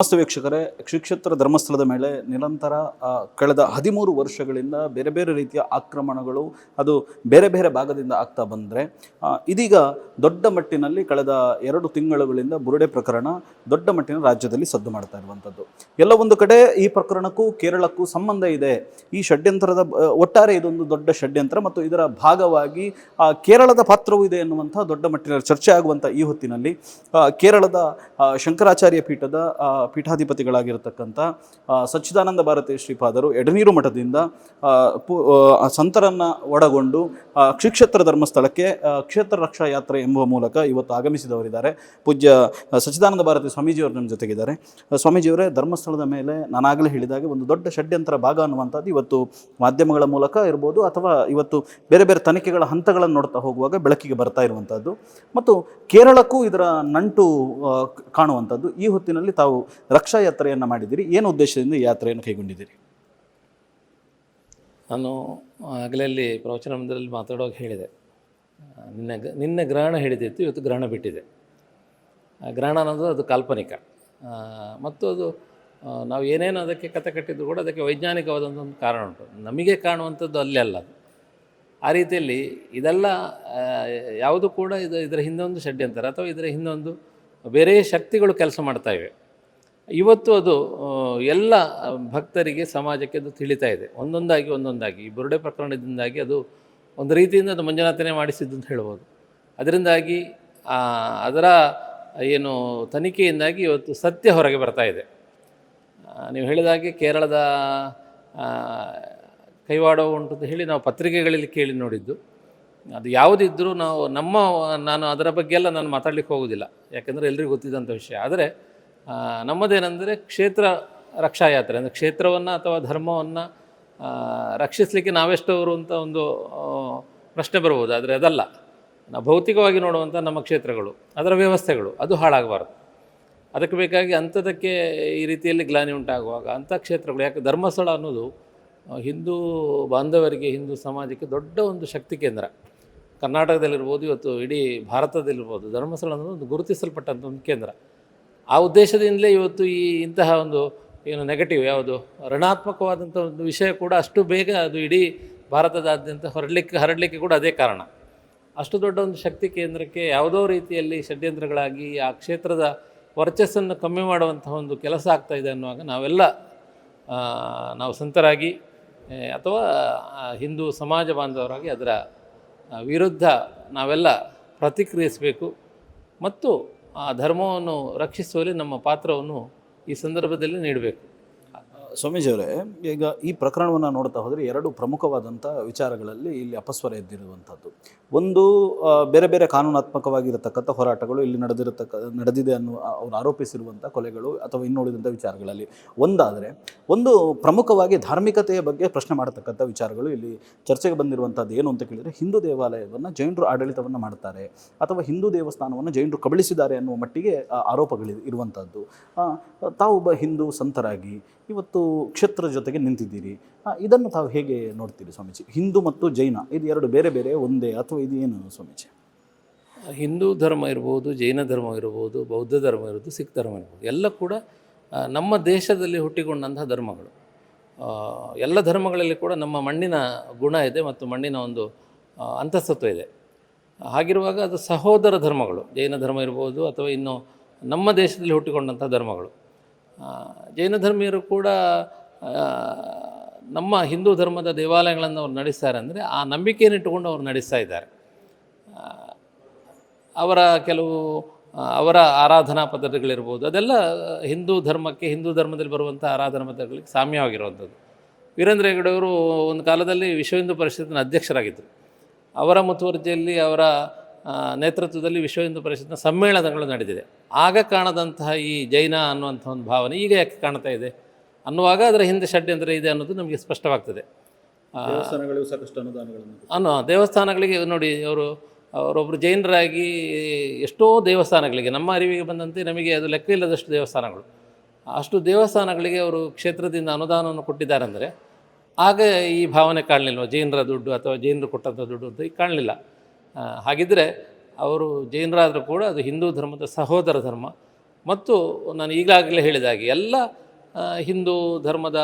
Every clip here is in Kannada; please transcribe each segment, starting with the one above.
ನಮಸ್ತೆ ವೀಕ್ಷಕರೇ ಶ್ರೀಕ್ಷೇತ್ರ ಧರ್ಮಸ್ಥಳದ ಮೇಲೆ ನಿರಂತರ ಕಳೆದ ಹದಿಮೂರು ವರ್ಷಗಳಿಂದ ಬೇರೆ ಬೇರೆ ರೀತಿಯ ಆಕ್ರಮಣಗಳು ಅದು ಬೇರೆ ಬೇರೆ ಭಾಗದಿಂದ ಆಗ್ತಾ ಬಂದರೆ ಇದೀಗ ದೊಡ್ಡ ಮಟ್ಟಿನಲ್ಲಿ ಕಳೆದ ಎರಡು ತಿಂಗಳುಗಳಿಂದ ಬುರುಡೆ ಪ್ರಕರಣ ದೊಡ್ಡ ಮಟ್ಟಿನ ರಾಜ್ಯದಲ್ಲಿ ಸದ್ದು ಮಾಡ್ತಾ ಇರುವಂಥದ್ದು. ಎಲ್ಲ ಒಂದು ಕಡೆ ಈ ಪ್ರಕರಣಕ್ಕೂ ಕೇರಳಕ್ಕೂ ಸಂಬಂಧ ಇದೆ. ಈ ಷಡ್ಯಂತ್ರದ ಒಟ್ಟಾರೆ ಇದೊಂದು ದೊಡ್ಡ ಷಡ್ಯಂತ್ರ ಮತ್ತು ಇದರ ಭಾಗವಾಗಿ ಕೇರಳದ ಪಾತ್ರವೂ ಇದೆ ಎನ್ನುವಂಥ ದೊಡ್ಡ ಮಟ್ಟಿನ ಚರ್ಚೆ ಆಗುವಂಥ ಈ ಹೊತ್ತಿನಲ್ಲಿ ಕೇರಳದ ಶಂಕರಾಚಾರ್ಯ ಪೀಠದ ಪೀಠಾಧಿಪತಿಗಳಾಗಿರತಕ್ಕಂಥ ಸಚ್ಚಿದಾನಂದ ಭಾರತೀಯ ಶ್ರೀಪಾದರು ಎಡನೀರು ಮಠದಿಂದ ಆ, ಸಂತರನ್ನ ಒಳಗೊಂಡು ಕ್ಷಿಕ್ಷೇತ್ರ ಧರ್ಮಸ್ಥಳಕ್ಕೆ ಕ್ಷೇತ್ರ ರಕ್ಷಾ ಯಾತ್ರೆ ಎಂಬುವ ಮೂಲಕ ಇವತ್ತು ಆಗಮಿಸಿದವರಿದ್ದಾರೆ. ಪೂಜ್ಯ ಸಚ್ಚಿದಾನಂದ ಭಾರತಿ ಸ್ವಾಮೀಜಿಯವರು ನಮ್ಮ ಜೊತೆಗಿದ್ದಾರೆ. ಸ್ವಾಮೀಜಿಯವರೇ ಧರ್ಮಸ್ಥಳದ ಮೇಲೆ ನಾನಾಗಲೇ ಹೇಳಿದಾಗ ಒಂದು ದೊಡ್ಡ ಷಡ್ಯಂತ್ರ ಭಾಗ ಅನ್ನುವಂಥದ್ದು ಇವತ್ತು ಮಾಧ್ಯಮಗಳ ಮೂಲಕ ಇರ್ಬೋದು ಅಥವಾ ಇವತ್ತು ಬೇರೆ ಬೇರೆ ತನಿಖೆಗಳ ಹಂತಗಳನ್ನು ನೋಡ್ತಾ ಹೋಗುವಾಗ ಬೆಳಕಿಗೆ ಬರ್ತಾ ಇರುವಂಥದ್ದು. ಮತ್ತು ಕೇರಳಕ್ಕೂ ಇದರ ನಂಟು ಕಾಣುವಂಥದ್ದು. ಈ ಹೊತ್ತಿನಲ್ಲಿ ತಾವು ರಕ್ಷಾ ಯಾತ್ರೆಯನ್ನು ಮಾಡಿದ್ದೀರಿ? ಏನು ಉದ್ದೇಶದಿಂದ ಈ ಯಾತ್ರೆಯನ್ನು ಕೈಗೊಂಡಿದ್ದೀರಿ? ನಾನು ಆಗಲಲ್ಲಿ ಪ್ರವಚನ ಮಂದಿರಲ್ಲಿ ಹೇಳಿದೆ. ನಿನ್ನ ನಿನ್ನೆ ಗ್ರಹಣ ಹಿಡಿದಿತ್ತು ಇವತ್ತು ಗ್ರಹಣ ಬಿಟ್ಟಿದೆ. ಗ್ರಹಣ ಅನ್ನೋದು ಅದು ಕಾಲ್ಪನಿಕ. ಮತ್ತು ಅದು ನಾವು ಏನೇನು ಅದಕ್ಕೆ ಕತೆ ಕಟ್ಟಿದ್ದು ಕೂಡ ಅದಕ್ಕೆ ವೈಜ್ಞಾನಿಕವಾದಂಥ ಒಂದು ಕಾರಣ ಉಂಟು. ನಮಗೆ ಕಾಣುವಂಥದ್ದು ಅಲ್ಲೇ ಅಲ್ಲ ಆ ರೀತಿಯಲ್ಲಿ ಇದೆಲ್ಲ ಯಾವುದು ಕೂಡ ಇದು ಇದರ ಹಿಂದೊಂದು ಷಡ್ಯಂತರ ಅಥವಾ ಇದರ ಹಿಂದೊಂದು ಬೇರೆ ಶಕ್ತಿಗಳು ಕೆಲಸ ಮಾಡ್ತಾ ಇವೆ. ಇವತ್ತು ಅದು ಎಲ್ಲ ಭಕ್ತರಿಗೆ ಸಮಾಜಕ್ಕೆ ಅದು ತಿಳಿತಾ ಇದೆ. ಒಂದೊಂದಾಗಿ ಒಂದೊಂದಾಗಿ. ಈ ಬುರುಡೆ ಪ್ರಕರಣದಿಂದಾಗಿ ಅದು ಒಂದು ರೀತಿಯಿಂದ ಅದು ಮಂಜುನಾಥನೇ ಮಾಡಿಸಿದ್ದು ಅಂತ ಹೇಳ್ಬೋದು. ಅದರಿಂದಾಗಿ ಅದರ ಏನು ತನಿಖೆಯಿಂದಾಗಿ ಇವತ್ತು ಸತ್ಯ ಹೊರಗೆ ಬರ್ತಾ ಇದೆ. ನೀವು ಹೇಳಿದ ಹಾಗೆ ಕೇರಳದ ಕೈವಾಡ ಉಂಟು ಅಂತ ಹೇಳಿ ನಾವು ಪತ್ರಿಕೆಗಳಲ್ಲಿ ಕೇಳಿ ನೋಡಿದ್ದು. ಅದು ಯಾವುದಿದ್ದರೂ ನಾವು ನಮ್ಮ, ನಾನು ಅದರ ಬಗ್ಗೆ ಎಲ್ಲ ನಾನು ಮಾತಾಡ್ಲಿಕ್ಕೆ ಹೋಗೋದಿಲ್ಲ. ಯಾಕೆಂದರೆ ಎಲ್ರಿಗೂ ಗೊತ್ತಿದ್ದಂಥ ವಿಷಯ. ಆದರೆ ನಮ್ಮದೇನೆಂದರೆ ಕ್ಷೇತ್ರ ರಕ್ಷಾ ಯಾತ್ರೆ ಅಂದರೆ ಕ್ಷೇತ್ರವನ್ನು ಅಥವಾ ಧರ್ಮವನ್ನು ರಕ್ಷಿಸಲಿಕ್ಕೆ ನಾವೆಷ್ಟವರು ಅಂತ ಒಂದು ಪ್ರಶ್ನೆ ಬರ್ಬೋದು. ಆದರೆ ಅದಲ್ಲ. ನಾವು ಭೌತಿಕವಾಗಿ ನೋಡುವಂಥ ನಮ್ಮ ಕ್ಷೇತ್ರಗಳು, ಅದರ ವ್ಯವಸ್ಥೆಗಳು, ಅದು ಹಾಳಾಗಬಾರ್ದು. ಅದಕ್ಕೆ ಬೇಕಾಗಿ ಅಂಥದಕ್ಕೆ ಈ ರೀತಿಯಲ್ಲಿ ಗ್ಲಾನಿ ಉಂಟಾಗುವಾಗ ಅಂಥ ಕ್ಷೇತ್ರಗಳು, ಯಾಕೆ ಧರ್ಮಸ್ಥಳ ಅನ್ನೋದು ಹಿಂದೂ ಬಾಂಧವರಿಗೆ, ಹಿಂದೂ ಸಮಾಜಕ್ಕೆ ದೊಡ್ಡ ಒಂದು ಶಕ್ತಿ ಕೇಂದ್ರ. ಕರ್ನಾಟಕದಲ್ಲಿರ್ಬೋದು, ಇವತ್ತು ಇಡೀ ಭಾರತದಲ್ಲಿರ್ಬೋದು, ಧರ್ಮಸ್ಥಳ ಅನ್ನೋದು ಒಂದು ಗುರುತಿಸಲ್ಪಟ್ಟಂಥ ಒಂದು ಕೇಂದ್ರ. ಆ ಉದ್ದೇಶದಿಂದಲೇ ಇವತ್ತು ಈ ಇಂತಹ ಒಂದು ಏನು ನೆಗೆಟಿವ್ ಯಾವುದು ಋಣಾತ್ಮಕವಾದಂಥ ಒಂದು ವಿಷಯ ಕೂಡ ಅಷ್ಟು ಬೇಗ ಅದು ಇಡೀ ಭಾರತದಾದ್ಯಂತ ಹೊರಡಲಿಕ್ಕೆ, ಹರಡಲಿಕ್ಕೆ ಕೂಡ ಅದೇ ಕಾರಣ. ಅಷ್ಟು ದೊಡ್ಡ ಒಂದು ಶಕ್ತಿ ಕೇಂದ್ರಕ್ಕೆ ಯಾವುದೋ ರೀತಿಯಲ್ಲಿ ಷಡ್ಯಂತ್ರಗಳಾಗಿ ಆ ಕ್ಷೇತ್ರದ ವರ್ಚಸ್ಸನ್ನು ಕಮ್ಮಿ ಮಾಡುವಂತಹ ಒಂದು ಕೆಲಸ ಆಗ್ತಾ ಇದೆ ಅನ್ನುವಾಗ ನಾವೆಲ್ಲ ನಾವು ಸಂತರಾಗಿ ಅಥವಾ ಹಿಂದೂ ಸಮಾಜ ಬಾಂಧವರಾಗಿ ಅದರ ವಿರುದ್ಧ ನಾವೆಲ್ಲ ಪ್ರತಿಕ್ರಿಯಿಸಬೇಕು. ಮತ್ತು ಆ ಧರ್ಮವನ್ನು ರಕ್ಷಿಸುವಲ್ಲಿ ನಮ್ಮ ಪಾತ್ರವನ್ನು ಈ ಸಂದರ್ಭದಲ್ಲಿ ನೀಡಬೇಕು. ಸ್ವಾಮೀಜಿಯವರೇ ಈಗ ಈ ಪ್ರಕರಣವನ್ನು ನೋಡ್ತಾ ಹೋದರೆ ಎರಡು ಪ್ರಮುಖವಾದಂಥ ವಿಚಾರಗಳಲ್ಲಿ ಇಲ್ಲಿ ಅಪಸ್ವರ ಎದ್ದಿರುವಂಥದ್ದು. ಒಂದು ಬೇರೆ ಬೇರೆ ಕಾನೂನಾತ್ಮಕವಾಗಿರತಕ್ಕಂಥ ಹೋರಾಟಗಳು ಇಲ್ಲಿ ನಡೆದಿರತಕ್ಕ ನಡೆದಿದೆ ಅನ್ನುವ ಅವರು ಆರೋಪಿಸಿರುವಂಥ ಕೊಲೆಗಳು ಅಥವಾ ಇನ್ನುಳಿದಂಥ ವಿಚಾರಗಳಲ್ಲಿ. ಒಂದಾದರೆ ಒಂದು ಪ್ರಮುಖವಾಗಿ ಧಾರ್ಮಿಕತೆಯ ಬಗ್ಗೆ ಪ್ರಶ್ನೆ ಮಾಡತಕ್ಕಂಥ ವಿಚಾರಗಳು ಇಲ್ಲಿ ಚರ್ಚೆಗೆ ಬಂದಿರುವಂಥದ್ದು ಏನು ಅಂತ ಕೇಳಿದರೆ ಹಿಂದೂ ದೇವಾಲಯವನ್ನು ಜೈನರು ಆಡಳಿತವನ್ನು ಮಾಡ್ತಾರೆ ಅಥವಾ ಹಿಂದೂ ದೇವಸ್ಥಾನವನ್ನು ಜೈನರು ಕಬಳಿಸಿದ್ದಾರೆ ಅನ್ನುವ ಮಟ್ಟಿಗೆ ಆರೋಪಗಳಿ ಆರೋಪಗಳು ಇರುವಂಥದ್ದು ಆ, ತಾವು ಒಬ್ಬ ಹಿಂದೂ ಸಂತರಾಗಿ ಇವತ್ತು ಕ್ಷೇತ್ರ ಜೊತೆಗೆ ನಿಂತಿದ್ದೀರಿ. ಇದನ್ನು ತಾವು ಹೇಗೆ ನೋಡ್ತೀರಿ ಸ್ವಾಮೀಜಿ? ಹಿಂದೂ ಮತ್ತು ಜೈನ, ಇದು ಎರಡು ಬೇರೆ ಬೇರೆ ಒಂದೇ ಅಥವಾ ಇದು ಏನು ಸ್ವಾಮೀಜಿ? ಹಿಂದೂ ಧರ್ಮ ಇರ್ಬೋದು, ಜೈನ ಧರ್ಮ ಇರ್ಬೋದು, ಬೌದ್ಧ ಧರ್ಮ ಇರ್ಬೋದು, ಸಿಖ್ ಧರ್ಮ ಇರ್ಬೋದು, ಎಲ್ಲ ಕೂಡ ನಮ್ಮ ದೇಶದಲ್ಲಿ ಹುಟ್ಟಿಕೊಂಡಂತಹ ಧರ್ಮಗಳು. ಎಲ್ಲ ಧರ್ಮಗಳಲ್ಲಿ ಕೂಡ ನಮ್ಮ ಮಣ್ಣಿನ ಗುಣ ಇದೆ ಮತ್ತು ಮಣ್ಣಿನ ಒಂದು ಅಂತಸ್ತತ್ವ ಇದೆ. ಹಾಗಿರುವಾಗ ಅದು ಸಹೋದರ ಧರ್ಮಗಳು, ಜೈನ ಧರ್ಮ ಇರ್ಬೋದು ಅಥವಾ ಇನ್ನು ನಮ್ಮ ದೇಶದಲ್ಲಿ ಹುಟ್ಟಿಕೊಂಡಂಥ ಧರ್ಮಗಳು. ಜೈನ ಧರ್ಮೀಯರು ಕೂಡ ನಮ್ಮ ಹಿಂದೂ ಧರ್ಮದ ದೇವಾಲಯಗಳನ್ನು ಅವ್ರು ನಡೆಸ್ತಾರೆ ಅಂದರೆ ಆ ನಂಬಿಕೆಯನ್ನು ಇಟ್ಟುಕೊಂಡು ಅವ್ರು ನಡೆಸ್ತಾ ಇದ್ದಾರೆ. ಅವರ ಕೆಲವು ಅವರ ಆರಾಧನಾ ಪದ್ಧತಿಗಳಿರ್ಬೋದು, ಅದೆಲ್ಲ ಹಿಂದೂ ಧರ್ಮಕ್ಕೆ, ಹಿಂದೂ ಧರ್ಮದಲ್ಲಿ ಬರುವಂಥ ಆರಾಧನಾ ಪದ್ಧತಿಗಳಿಗೆ ಸಾಮ್ಯವಾಗಿರುವಂಥದ್ದು. ವೀರೇಂದ್ರ ಹೆಗಡೆಯವರು ಒಂದು ಕಾಲದಲ್ಲಿ ವಿಶ್ವ ಹಿಂದೂ ಪರಿಷತ್ತಿನ ಅಧ್ಯಕ್ಷರಾಗಿದ್ದರು. ಅವರ ಮುತುವರ್ಜಿಯಲ್ಲಿ ಅವರ ನೇತೃತ್ವದಲ್ಲಿ ವಿಶ್ವ ಹಿಂದೂ ಪರಿಷತ್ನ ಸಮ್ಮೇಳನಗಳು ನಡೆದಿದೆ. ಆಗ ಕಾಣದಂತಹ ಈ ಜೈನ ಅನ್ನುವಂಥ ಒಂದು ಭಾವನೆ ಈಗ ಯಾಕೆ ಕಾಣ್ತಾ ಇದೆ? ಅನ್ನುವಾಗ ಅದರ ಹಿಂದೆ ಷಡ್ಯಂತ್ರ ಇದೆ ಅನ್ನೋದು ನಮಗೆ ಸ್ಪಷ್ಟವಾಗ್ತದೆ. ಸಾಕಷ್ಟು ಅನುದಾನಗಳನ್ನು ಅನ್ನೋ ದೇವಸ್ಥಾನಗಳಿಗೆ ನೋಡಿ ಅವರು ಅವರೊಬ್ಬರು ಜೈನರಾಗಿ ಎಷ್ಟೋ ದೇವಸ್ಥಾನಗಳಿಗೆ ನಮ್ಮ ಅರಿವಿಗೆ ಬಂದಂತೆ ನಮಗೆ ಅದು ಲೆಕ್ಕ ಇಲ್ಲದಷ್ಟು ದೇವಸ್ಥಾನಗಳು. ಅಷ್ಟು ದೇವಸ್ಥಾನಗಳಿಗೆ ಅವರು ಕ್ಷೇತ್ರದಿಂದ ಅನುದಾನವನ್ನು ಕೊಟ್ಟಿದ್ದಾರೆ ಅಂದರೆ ಆಗ ಈ ಭಾವನೆ ಕಾಣಲಿಲ್ವ? ಜೈನರ ದುಡ್ಡು ಅಥವಾ ಜೈನರು ಕೊಟ್ಟಂಥ ದುಡ್ಡು ಅಂತ ಈಗ ಕಾಣಲಿಲ್ಲ. ಹಾಗಿದ್ದರೆ ಅವರು ಜೈನರಾದರೂ ಕೂಡ ಅದು ಹಿಂದೂ ಧರ್ಮದ ಸಹೋದರ ಧರ್ಮ. ಮತ್ತು ನಾನು ಈಗಾಗಲೇ ಹೇಳಿದ ಹಾಗೆ ಎಲ್ಲ ಹಿಂದೂ ಧರ್ಮದ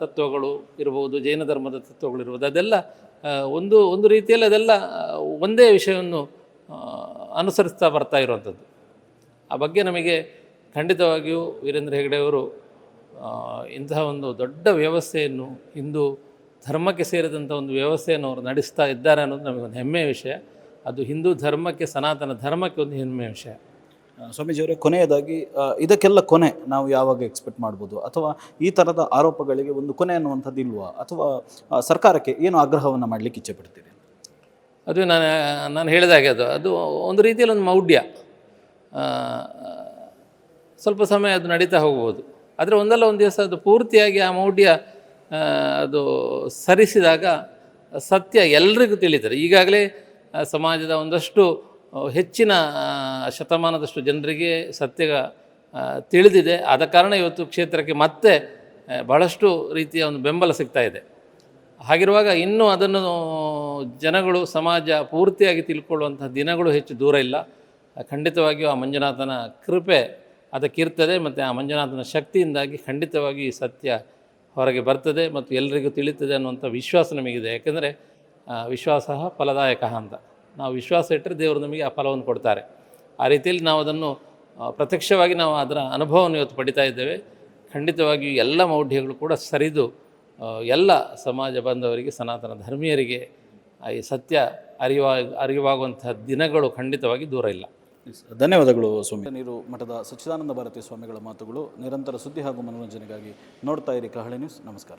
ತತ್ವಗಳು ಇರ್ಬೋದು, ಜೈನ ಧರ್ಮದ ತತ್ವಗಳು ಇರ್ಬೋದು, ಅದೆಲ್ಲ ಒಂದು ಒಂದು ರೀತಿಯಲ್ಲಿ ಅದೆಲ್ಲ ಒಂದೇ ವಿಷಯವನ್ನು ಅನುಸರಿಸ್ತಾ ಬರ್ತಾ ಇರುವಂಥದ್ದು. ಆ ಬಗ್ಗೆ ನಮಗೆ ಖಂಡಿತವಾಗಿಯೂ ವೀರೇಂದ್ರ ಹೆಗಡೆಯವರು ಇಂತಹ ಒಂದು ದೊಡ್ಡ ವ್ಯವಸ್ಥೆಯನ್ನು ಹಿಂದೂ ಧರ್ಮಕ್ಕೆ ಸೇರಿದಂಥ ಒಂದು ವ್ಯವಸ್ಥೆಯನ್ನು ಅವರು ನಡೆಸ್ತಾ ಇದ್ದಾರೆ ಅನ್ನೋದು ನಮಗೊಂದು ಹೆಮ್ಮೆಯ ವಿಷಯ. ಅದು ಹಿಂದೂ ಧರ್ಮಕ್ಕೆ ಸನಾತನ ಧರ್ಮಕ್ಕೆ ಒಂದು ಹೆಮ್ಮೆ ವಿಷಯ. ಸ್ವಾಮೀಜಿಯವರೇ ಕೊನೆಯದಾಗಿ ಇದಕ್ಕೆಲ್ಲ ಕೊನೆ ನಾವು ಯಾವಾಗ ಎಕ್ಸ್ಪೆಕ್ಟ್ ಮಾಡ್ಬೋದು? ಅಥವಾ ಈ ಥರದ ಆರೋಪಗಳಿಗೆ ಒಂದು ಕೊನೆ ಅನ್ನುವಂಥದ್ದು ಇಲ್ವಾ? ಅಥವಾ ಸರ್ಕಾರಕ್ಕೆ ಏನು ಆಗ್ರಹವನ್ನು ಮಾಡಲಿಕ್ಕೆ ಇಚ್ಛೆ ಪಡ್ತೀರಿ? ಅದು ನಾನು ನಾನು ಹೇಳಿದ ಹಾಗೆ ಅದು. ಅದು ಒಂದು ರೀತಿಯಲ್ಲಿ ಒಂದು ಮೌಢ್ಯ. ಸ್ವಲ್ಪ ಸಮಯ ಅದು ನಡೀತಾ ಹೋಗ್ಬೋದು. ಆದರೆ ಒಂದಲ್ಲ ಒಂದು ದಿವಸ ಅದು ಪೂರ್ತಿಯಾಗಿ ಆ ಮೌಢ್ಯ ಅದು ಸರಿಸಿದಾಗ ಸತ್ಯ ಎಲ್ರಿಗೂ ತಿಳಿತಾರೆ. ಈಗಾಗಲೇ ಸಮಾಜದ ಒಂದಷ್ಟು ಹೆಚ್ಚಿನ ಶತಮಾನದಷ್ಟು ಜನರಿಗೆ ಸತ್ಯ ತಿಳಿದಿದೆ. ಆದ ಕಾರಣ ಇವತ್ತು ಕ್ಷೇತ್ರಕ್ಕೆ ಮತ್ತೆ ಬಹಳಷ್ಟು ರೀತಿಯ ಒಂದು ಬೆಂಬಲ ಸಿಗ್ತಾ ಇದೆ. ಹಾಗಿರುವಾಗ ಇನ್ನೂ ಅದನ್ನು ಜನಗಳು, ಸಮಾಜ ಪೂರ್ತಿಯಾಗಿ ತಿಳ್ಕೊಳ್ಳುವಂಥ ದಿನಗಳು ಹೆಚ್ಚು ದೂರ ಇಲ್ಲ. ಖಂಡಿತವಾಗಿಯೂ ಆ ಮಂಜುನಾಥನ ಕೃಪೆ ಅದಕ್ಕಿರ್ತದೆ ಮತ್ತು ಆ ಮಂಜುನಾಥನ ಶಕ್ತಿಯಿಂದಾಗಿ ಖಂಡಿತವಾಗಿ ಈ ಸತ್ಯ ಹೊರಗೆ ಬರ್ತದೆ ಮತ್ತು ಎಲ್ಲರಿಗೂ ತಿಳಿತದೆ ಅನ್ನುವಂಥ ವಿಶ್ವಾಸ ನಮಗಿದೆ. ಯಾಕೆಂದರೆ ವಿಶ್ವಾಸ ಫಲದಾಯಕ ಅಂತ. ನಾವು ವಿಶ್ವಾಸ ಇಟ್ಟರೆ ದೇವರು ನಮಗೆ ಆ ಫಲವನ್ನು ಕೊಡ್ತಾರೆ. ಆ ರೀತಿಯಲ್ಲಿ ನಾವು ಅದನ್ನು ಪ್ರತ್ಯಕ್ಷವಾಗಿ ನಾವು ಅದರ ಅನುಭವವನ್ನು ಇವತ್ತು ಪಡಿತಾ ಇದ್ದೇವೆ. ಖಂಡಿತವಾಗಿಯೂ ಎಲ್ಲ ಮೌಢ್ಯಗಳು ಕೂಡ ಸರಿದು ಎಲ್ಲ ಸಮಾಜ ಬಾಂಧವರಿಗೆ, ಸನಾತನ ಧರ್ಮೀಯರಿಗೆ ಈ ಸತ್ಯ ಅರಿವಾ, ಅರಿವಾಗುವಂತಹ ದಿನಗಳು ಖಂಡಿತವಾಗಿ ದೂರ ಇಲ್ಲ. ಧನ್ಯವಾದಗಳು ಸ್ವಾಮಿ. ನೀರು ಮಠದ ಸಚ್ಚಿದಾನಂದ ಭಾರತಿ ಸ್ವಾಮಿಗಳ ಮಾತುಗಳು ನಿರಂತರ ಸುದ್ದಿ ಹಾಗೂ ಮನೋರಂಜನೆಗಾಗಿ ನೋಡ್ತಾ ಇರಿ ಕಹಳೆ ನ್ಯೂಸ್. ನಮಸ್ಕಾರ.